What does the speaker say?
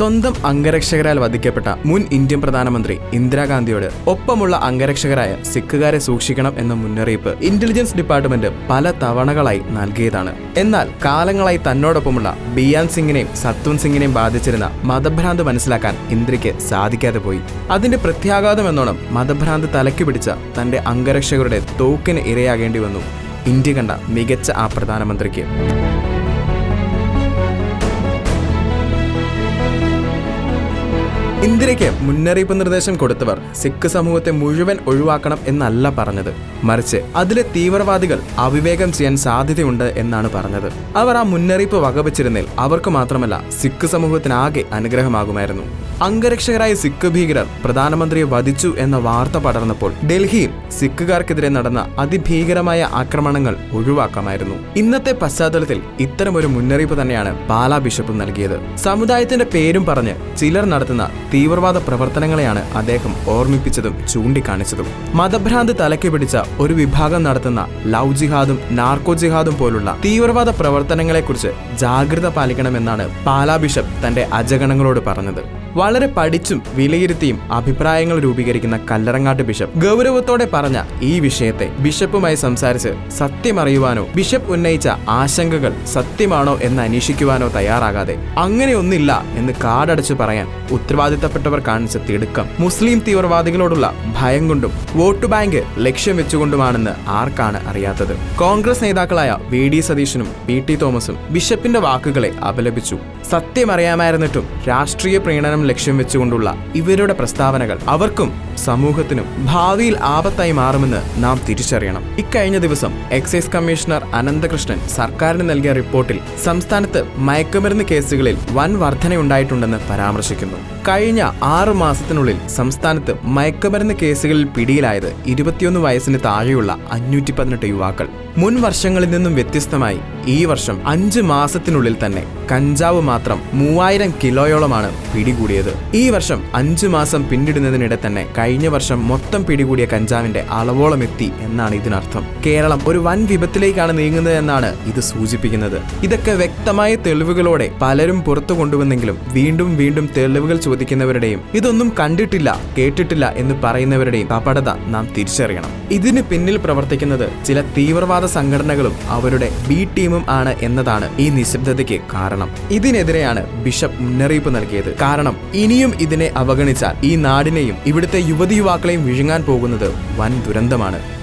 സ്വന്തം അംഗരക്ഷകരാൽ വധിക്കപ്പെട്ട മുൻ ഇന്ത്യൻ പ്രധാനമന്ത്രി ഇന്ദിരാഗാന്ധിയോട് ഒപ്പമുള്ള അംഗരക്ഷകരായ സിഖുകാരെ സൂക്ഷിക്കണം എന്ന മുന്നറിയിപ്പ് ഇന്റലിജൻസ് ഡിപ്പാർട്ട്മെന്റ് പല തവണകളായി നൽകിയതാണ്. എന്നാൽ കാലങ്ങളായി തന്നോടൊപ്പമുള്ള ബിയാൻ സിംഗിനെയും സത്വൻ സിംഗിനെയും ബാധിച്ചിരുന്ന മതഭ്രാന്ത് മനസ്സിലാക്കാൻ ഇന്ദ്രയ്ക്ക് സാധിക്കാതെ പോയി. അതിന്റെ പ്രത്യാഘാതം എന്നോണം മതഭ്രാന്ത് തലയ്ക്ക് പിടിച്ച തന്റെ അംഗരക്ഷകരുടെ തോക്കിന് ഇരയാകേണ്ടി വന്നു. ഇന്ത്യ കണ്ട മികച്ച ആ പ്രധാനമന്ത്രിക്ക്. ഇന്ദിരയ്ക്ക് മുന്നറിയിപ്പ് നിർദ്ദേശം കൊടുത്തവർ സിഖ് സമൂഹത്തെ മുഴുവൻ ഒഴിവാക്കണം എന്നല്ല പറഞ്ഞത്. മറിച്ച് അതിലെ തീവ്രവാദികൾ അവിവേകം ചെയ്യാൻ സാധ്യതയുണ്ട് എന്നാണ് പറഞ്ഞത്. അവർ ആ മുന്നറിയിപ്പ് വകവച്ചിരുന്നേൽ അവർക്ക് മാത്രമല്ല സിഖ് സമൂഹത്തിനാകെ അനുഗ്രഹമാകുമായിരുന്നു. അംഗരക്ഷകരായ സിഖ് ഭീകരർ പ്രധാനമന്ത്രിയെ വധിച്ചു എന്ന വാർത്ത പടർന്നപ്പോൾ ഡൽഹിയിൽ സിഖുകാർക്കെതിരെ നടന്ന അതിഭീകരമായ ആക്രമണങ്ങൾ ഒഴിവാക്കാമായിരുന്നു. ഇന്നത്തെ പശ്ചാത്തലത്തിൽ ഇത്തരമൊരു മുന്നറിയിപ്പ് തന്നെയാണ് പാലാ ബിഷപ്പ് നൽകിയത്. സമുദായത്തിന്റെ പേരും പറഞ്ഞ് ചിലർ നടത്തുന്ന തീവ്രവാദ പ്രവർത്തനങ്ങളെയാണ് അദ്ദേഹം ഓർമ്മിപ്പിച്ചതും ചൂണ്ടിക്കാണിച്ചതും. മതഭ്രാന്ത് തലയ്ക്ക് പിടിച്ച ഒരു വിഭാഗം നടത്തുന്ന ലവ് ജിഹാദും നാർക്കോ ജിഹാദും പോലുള്ള തീവ്രവാദ പ്രവർത്തനങ്ങളെക്കുറിച്ച് ജാഗ്രത പാലിക്കണമെന്നാണ് പാലാ ബിഷപ്പ് തന്റെ അജഗണങ്ങളോട് പറഞ്ഞത്. വളരെ പഠിച്ചും വിലയിരുത്തിയും അഭിപ്രായങ്ങൾ രൂപീകരിക്കുന്ന കല്ലറങ്ങാട്ട് ബിഷപ്പ് ഗൗരവത്തോടെ പറഞ്ഞ ഈ വിഷയത്തെ ബിഷപ്പുമായി സംസാരിച്ച് സത്യമറിയുവാനോ ബിഷപ്പ് ഉന്നയിച്ച ആശങ്കകൾ സത്യമാണോ എന്ന് അന്വേഷിക്കുവാനോ തയ്യാറാകാതെ അങ്ങനെയൊന്നില്ല എന്ന് കാടടച്ചു പറയാൻ ഉത്തരവാദിത്തപ്പെട്ടവർ കാണിച്ച തിടുക്കം. മുസ്ലിം തീവ്രവാദികളോടുള്ള ഭയം കൊണ്ടും വോട്ട് ബാങ്ക് ലക്ഷ്യം വെച്ചുകൊണ്ടുമാണെന്ന് ആർക്കാണ് അറിയാത്തത്? കോൺഗ്രസ് നേതാക്കളായ വി ഡി സതീശനും പി ടി തോമസും ബിഷപ്പിന്റെ വാക്കുകളെ അപലപിച്ചു. സത്യമറിയാമായിരുന്നിട്ടും രാഷ്ട്രീയ പ്രീണനം ലക്ഷ്യം വെച്ചുകൊണ്ടുള്ള ഇവരുടെ പ്രസ്താവനകൾ അവർക്കും സമൂഹത്തിനും ഭാവിയിൽ ആപത്തായി മാറുമെന്ന് നാം തിരിച്ചറിയണം. ഇക്കഴിഞ്ഞ ദിവസം എക്സൈസ് കമ്മീഷണർ അനന്തകൃഷ്ണൻ സർക്കാരിന് നൽകിയ റിപ്പോർട്ടിൽ സംസ്ഥാനത്ത് മയക്കുമരുന്ന് കേസുകളിൽ വൻ വർധനയുണ്ടായിട്ടുണ്ടെന്ന് പരാമർശിക്കുന്നു. കഴിഞ്ഞ ആറു മാസത്തിനുള്ളിൽ സംസ്ഥാനത്ത് മയക്കുമരുന്ന് കേസുകളിൽ പിടിയിലായത് ഇരുപത്തിയൊന്ന് വയസ്സിന് താഴെയുള്ള അഞ്ഞൂറ്റി പതിനെട്ട് യുവാക്കൾ. മുൻ വർഷങ്ങളിൽ നിന്നും വ്യത്യസ്തമായി ഈ വർഷം അഞ്ച് മാസത്തിനുള്ളിൽ തന്നെ കഞ്ചാവ് മാത്രം മൂവായിരം കിലോയോളമാണ് പിടികൂടിയത്. ഈ വർഷം അഞ്ചു മാസം പിന്നിടുന്നതിനിടെ തന്നെ കഴിഞ്ഞ വർഷം മൊത്തം പിടികൂടിയ കഞ്ചാവിന്റെ അളവോളം എത്തി എന്നാണ് ഇതിനർത്ഥം. കേരളം ഒരു വൻ വിപത്തിലേക്കാണ് നീങ്ങുന്നത് എന്നാണ് ഇത് സൂചിപ്പിക്കുന്നത്. ഇതൊക്കെ വ്യക്തമായ തെളിവുകളോടെ പലരും പുറത്തു കൊണ്ടുവന്നെങ്കിലും വീണ്ടും വീണ്ടും തെളിവുകൾ ചോദിക്കുന്നവരുടെയും ഇതൊന്നും കണ്ടിട്ടില്ല കേട്ടിട്ടില്ല എന്ന് പറയുന്നവരുടെയും കപടത നാം തിരിച്ചറിയണം. ഇതിന് പിന്നിൽ പ്രവർത്തിക്കുന്നത് ചില തീവ്രവാദ സംഘടനകളും അവരുടെ ബി ടീമും ആണ് എന്നതാണ് ഈ നിശബ്ദതയ്ക്ക് കാരണം. ഇതിനെതിരെയാണ് ബിഷപ്പ് മുന്നറിയിപ്പ് നൽകിയത്. കാരണം ഇനിയും ഇതിനെ അവഗണിച്ചാൽ ഈ നാടിനെയും ഇവിടുത്തെ യുവതി യുവാക്കളെയും വിഴുങ്ങാൻ പോകുന്നത് വൻ ദുരന്തമാണ്.